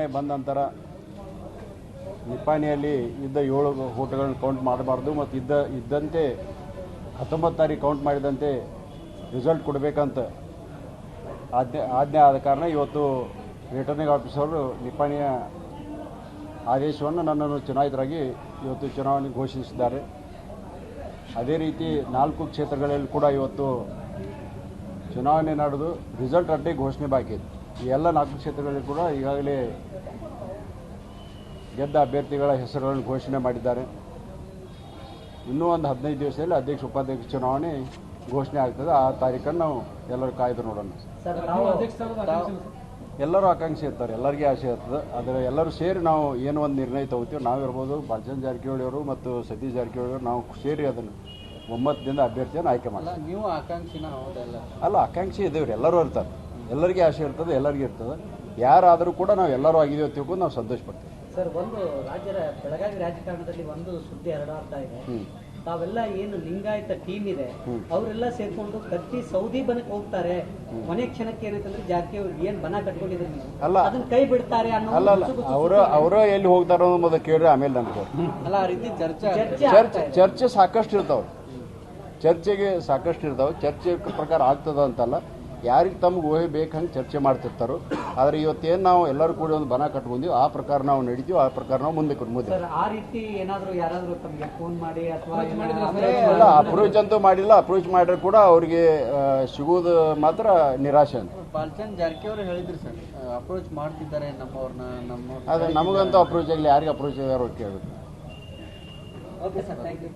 ನಿರ್ಣಯ ಬಂದ ನಂತರ ನಿಪಾಣಿಯಲ್ಲಿ ಇದ್ದ ಏಳು ಓಟುಗಳನ್ನ ಕೌಂಟ್ ಮಾಡಬಾರ್ದು ಮತ್ತು ಇದ್ದ, ಇದ್ದಂತೆ ಹತ್ತೊಂಬತ್ತು ತಾರೀಕು ಕೌಂಟ್ ಮಾಡಿದಂತೆ ರಿಸಲ್ಟ್ ಕೊಡಬೇಕಂತ ಆಜ್ಞೆ ಆಜ್ಞೆ ಆದ ಕಾರಣ ಇವತ್ತು ರಿಟರ್ನಿಂಗ್ ಆಫೀಸರು ನಿಪಾಣಿಯ ಆದೇಶವನ್ನು ನನ್ನನ್ನು ಚುನಾಯಿತರಾಗಿ ಇವತ್ತು ಚುನಾವಣೆ ಘೋಷಿಸಿದ್ದಾರೆ. ಅದೇ ರೀತಿ ನಾಲ್ಕು ಕ್ಷೇತ್ರಗಳಲ್ಲಿ ಕೂಡ ಇವತ್ತು ಚುನಾವಣೆ ನಡೆದು ರಿಸಲ್ಟ್ ಅಡ್ಡಿ ಘೋಷಣೆ ಬಾಕಿ ಇದೆ ಈ ಎಲ್ಲ ನಾಲ್ಕು ಕ್ಷೇತ್ರಗಳಲ್ಲಿ ಕೂಡ ಈಗಾಗಲೇ ಗೆದ್ದ ಅಭ್ಯರ್ಥಿಗಳ ಹೆಸರುಗಳನ್ನು ಘೋಷಣೆ ಮಾಡಿದ್ದಾರೆ. ಇನ್ನೂ ಒಂದು ಹದಿನೈದು ದಿವಸದಲ್ಲಿ ಅಧ್ಯಕ್ಷ ಉಪಾಧ್ಯಕ್ಷ ಚುನಾವಣೆ ಘೋಷಣೆ ಆಗ್ತದೆ. ಆ ತಾರೀಕನ್ನು ನಾವು ಎಲ್ಲರೂ ಕಾಯ್ದು ನೋಡೋಣ. ಎಲ್ಲರೂ ಆಕಾಂಕ್ಷೆ ಇರ್ತಾರೆ. ಎಲ್ಲರಿಗೆ ಆಸೆ ಇರ್ತದೆ. ಆದರೆ ಎಲ್ಲರೂ ಸೇರಿ ನಾವು ಏನು ಒಂದು ನಿರ್ಣಯ ತಗೋತೀವಿ. ನಾವಿರ್ಬೋದು ಬಾಲಚಂದ್ರ ಜಾರಕಿಹೊಳಿ ಅವರು ಮತ್ತು ಸತೀಶ್ ಜಾರಕಿಹೊಳಿ ಅವರು ನಾವು ಸೇರಿ ಅದನ್ನು ಒಮ್ಮತದಿಂದ ಅಭ್ಯರ್ಥಿಯನ್ನು ಆಯ್ಕೆ ಅಲ್ಲ ಮಾಡ್ತೀವಿ. ನೀವು ಆಕಾಂಕ್ಷಿನ ಹೌದಲ್ಲ? ಅಲ್ಲ ಆಕಾಂಕ್ಷೆ ಇದ್ದೇವ್ರಿ. ಎಲ್ಲರೂ ಇರ್ತಾರೆ. ಎಲ್ಲರಿಗೆ ಆಸೆ ಇರ್ತದೆ ಎಲ್ಲರಿಗೆ ಇರ್ತದೆ. ಯಾರಾದರೂ ಕೂಡ ನಾವು ಎಲ್ಲರೂ ಆಗಿದೆ ತಿಳ್ಕೊಂಡು ನಾವು ಸಂತೋಷ ಪಡ್ತೀವಿ ಸರ್ ಒಂದು ರಾಜ್ಯದ ಬೆಳಗಾವಿ ರಾಜಕಾರಣದಲ್ಲಿ ಒಂದು ಸುದ್ದಿ ಹರಡಾಡ್ತಾ ಇದೆ. ತಾವೆಲ್ಲ ಏನು ಲಿಂಗಾಯತ ಟೀಮ್ ಇದೆ. ಅವರೆಲ್ಲ ಸೇರ್ಕೊಂಡು ಕಟ್ಟಿ ಸೌದಿ ಬನಕ್ಕೆ ಹೋಗ್ತಾರೆ. ಕೊನೆ ಕ್ಷಣಕ್ಕೆ ಏನಂತಂದ್ರೆ ಜಾರಕಿಹೊಳಿ ಏನ್ ಬನ ಕಟ್ಕೊಂಡಿದ್ರೆ ಅಲ್ಲ. ಅದನ್ನ ಕೈ ಬಿಡ್ತಾರೆ ಅನ್ನೋ ಅಲ್ಲ ಅಲ್ಲ. ಅವರ ಅವರು ಎಲ್ಲಿ ಹೋಗ್ತಾರ ಕೇಳಿದ್ರೆ ಮೊದಲು ಕೇಳ್ರಿ ಆಮೇಲೆ ನನಗೆ ಅಲ್ಲ ಆ ರೀತಿ ಚರ್ಚೆ. ಚರ್ಚೆ ಚರ್ಚೆ ಸಾಕಷ್ಟು ಇರ್ತಾವ ಚರ್ಚೆಗೆ ಸಾಕಷ್ಟು ಇರ್ತಾವ ಚರ್ಚೆ ಪ್ರಕಾರ ಆಗ್ತದ ಅಂತಲ್ಲ. ಯಾರಿಗೆ ತಮಗೆ ಊಹೆ ಬೇಕು ಹಂಗೆ ಚರ್ಚೆ ಮಾಡ್ತಿರ್ತಾರೋ. ಆದರೆ ಇವತ್ತೇನು ನಾವು ಎಲ್ಲರೂ ಕೂಡ ಒಂದು ಬನ ಕಟ್ಕೊಂಡಿವಿ ಆ ಪ್ರಕಾರ ನಾವು ನಡೀತೀವಿ ಆ ಪ್ರಕಾರ ನಾವು ಮುಂದೆ ಮುಂದೆ ಸರ್ ಆ ರೀತಿ ಏನಾದ್ರು ಯಾರಾದ್ರೂ ತಮಗೆ ಫೋನ್ ಮಾಡಿ ಅಥವಾ ಇಲ್ಲ ಅಪ್ರೋಚ್ ಅಂತೂ ಮಾಡಿಲ್ಲ ಅಪ್ರೋಚ್ ಮಾಡಿದ್ರೆ ಕೂಡ ಅವರಿಗೆ ಸಿಗೋದು ಮಾತ್ರ ನಿರಾಶೆ ಅಂತ. ಜಾರಕಿಹೊಳಿ ಹೇಳಿದ್ರು ಸರ್ ಅಪ್ರೋಚ್ ಮಾಡ್ತಿದ್ದಾರೆ ನಮ್ಮವ್ರನ್ನ ನಮ್ಮ ಆದರೆ ನಮಗಂತೂ ಅಪ್ರೋಚ್ ಆಗಲಿ ಯಾರಿಗೆ ಅಪ್ರೋಚ್ ಯಾರು ಕೇಳಬೇಕು ಓಕೆ ಸರ್ ಥ್ಯಾಂಕ್ ಯು